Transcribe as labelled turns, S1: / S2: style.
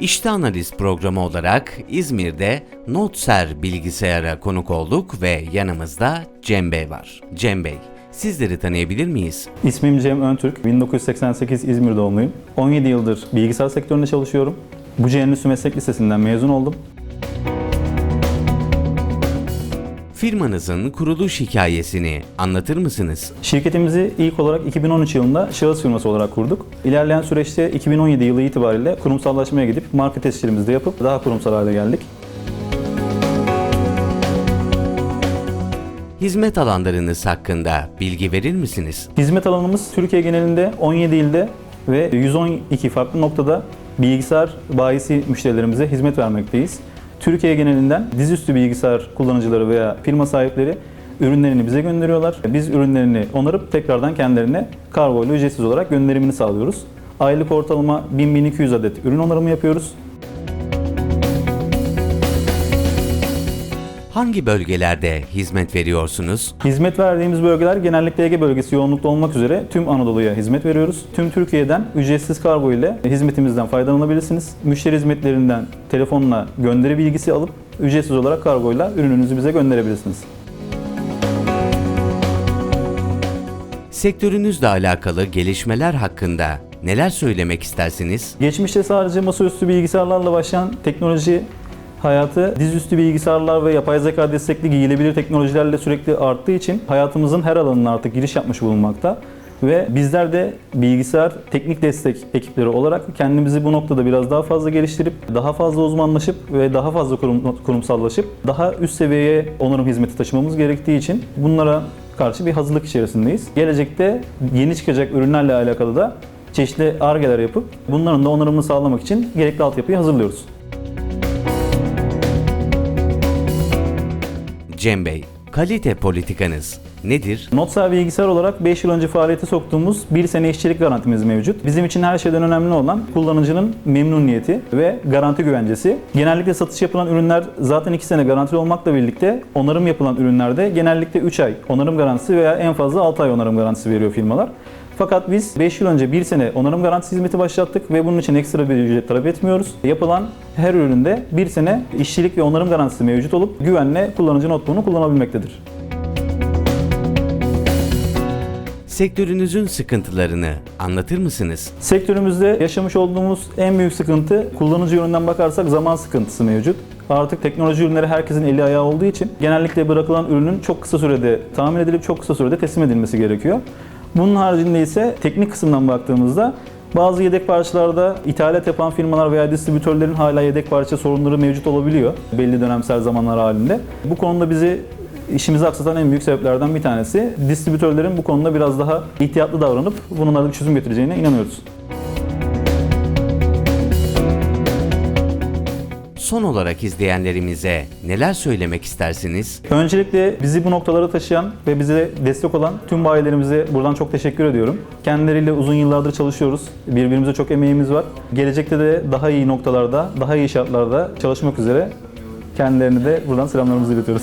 S1: İşte Analiz programı olarak İzmir'de Notser bilgisayara konuk olduk ve yanımızda Cem Bey var. Cem Bey, sizleri tanıyabilir miyiz?
S2: İsmim Cem Öntürk. 1988 İzmir doğumluyum. 17 yıldır bilgisayar sektöründe çalışıyorum. Buca Endüstri Meslek Lisesi'nden mezun oldum.
S1: Firmanızın kuruluş hikayesini anlatır mısınız?
S2: Şirketimizi ilk olarak 2013 yılında şahıs firması olarak kurduk. İlerleyen süreçte 2017 yılı itibariyle kurumsallaşmaya gidip marka testlerimizi de yapıp daha kurumsal hale geldik.
S1: Hizmet alanlarınız hakkında bilgi verir misiniz?
S2: Hizmet alanımız Türkiye genelinde 17 ilde ve 112 farklı noktada bilgisayar bayisi müşterilerimize hizmet vermekteyiz. Türkiye genelinden dizüstü bilgisayar kullanıcıları veya firma sahipleri ürünlerini bize gönderiyorlar. Biz ürünlerini onarıp tekrardan kendilerine kargo ile ücretsiz olarak gönderimini sağlıyoruz. Aylık ortalama 1000-1200 adet ürün onarımı yapıyoruz.
S1: Hangi bölgelerde hizmet veriyorsunuz?
S2: Hizmet verdiğimiz bölgeler genellikle Ege bölgesi yoğunlukta olmak üzere tüm Anadolu'ya hizmet veriyoruz. Tüm Türkiye'den ücretsiz kargo ile hizmetimizden faydalanabilirsiniz. Müşteri hizmetlerinden telefonla gönderi bilgisi alıp ücretsiz olarak kargoyla ürününüzü bize gönderebilirsiniz.
S1: Sektörünüzle alakalı gelişmeler hakkında neler söylemek istersiniz?
S2: Geçmişte sadece masaüstü bilgisayarlarla başlayan teknoloji hayatı dizüstü bilgisayarlar ve yapay zeka destekli giyilebilir teknolojilerle sürekli arttığı için hayatımızın her alanına artık giriş yapmış bulunmakta. Ve bizler de bilgisayar teknik destek ekipleri olarak kendimizi bu noktada biraz daha fazla geliştirip, daha fazla uzmanlaşıp ve daha fazla kurum, kurumsallaşıp daha üst seviyeye onarım hizmeti taşımamız gerektiği için bunlara karşı bir hazırlık içerisindeyiz. Gelecekte yeni çıkacak ürünlerle alakalı da çeşitli argeler yapıp bunların da onarımını sağlamak için gerekli altyapıyı hazırlıyoruz.
S1: Cem Bey, kalite politikanız nedir?
S2: Notsa bilgisayar olarak 5 yıl önce faaliyete soktuğumuz 1 sene işçilik garantimiz mevcut. Bizim için her şeyden önemli olan kullanıcının memnuniyeti ve garanti güvencesi. Genellikle satış yapılan ürünler zaten 2 sene garantili olmakla birlikte onarım yapılan ürünlerde genellikle 3 ay onarım garantisi veya en fazla 6 ay onarım garantisi veriyor firmalar. Fakat biz 5 yıl önce 1 sene onarım garantisi hizmeti başlattık ve bunun için ekstra bir ücret talep etmiyoruz. Yapılan her üründe 1 sene işçilik ve onarım garantisi mevcut olup güvenle kullanıcı notebook'unu kullanabilmektedir.
S1: Sektörünüzün sıkıntılarını anlatır mısınız?
S2: Sektörümüzde yaşamış olduğumuz en büyük sıkıntı kullanıcı yönünden bakarsak zaman sıkıntısı mevcut. Artık teknoloji ürünleri herkesin eli ayağı olduğu için genellikle bırakılan ürünün çok kısa sürede tahmin edilip çok kısa sürede teslim edilmesi gerekiyor. Bunun haricinde ise teknik kısımdan baktığımızda bazı yedek parçalarda ithalat yapan firmalar veya distribütörlerin hala yedek parça sorunları mevcut olabiliyor belli dönemsel zamanlar halinde. Bu konuda bizi işimizi aksatan en büyük sebeplerden bir tanesi. Distribütörlerin bu konuda biraz daha ihtiyatlı davranıp bununla bir çözüm getireceğine inanıyoruz.
S1: Son olarak izleyenlerimize neler söylemek istersiniz?
S2: Öncelikle bizi bu noktalara taşıyan ve bize destek olan tüm bayilerimize buradan çok teşekkür ediyorum. Kendileriyle uzun yıllardır çalışıyoruz. Birbirimize çok emeğimiz var. Gelecekte de daha iyi noktalarda, daha iyi şartlarda çalışmak üzere kendilerine de buradan selamlarımızı iletiyoruz.